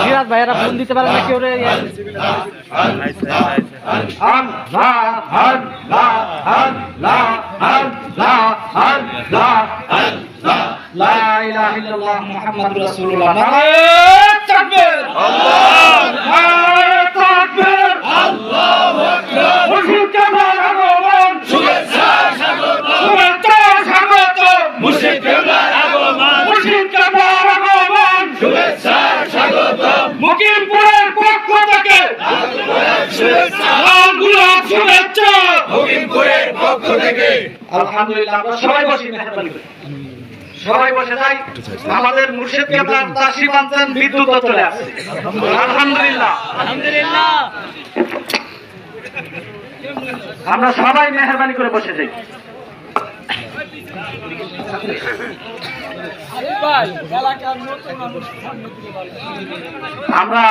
সিরাজ ভাইয়েরা ফোন দিতে পারে না কেউ রে? লা ইলাহা ইল্লাল্লাহ মুহাম্মাদুর রাসূলুল্লাহ। নারায়ে তাকবীর আল্লাহু পক্ষ থেকে শুভেচ্ছা গোলাপ শুভেচ্ছা। মুকিমপুরের পক্ষ থেকে। আলহামদুলিল্লাহ আমরা সবাই বসি মেহরবানি করে। সবাই বসে যাই আমাদের মুর্শিদ কেবলার তাসি বিদ্যুৎ চলে আসছে। আলহামদুলিল্লাহ আলহামদুলিল্লাহ। আমরা সবাই মেহরবানি করে বসে যাই। আমরা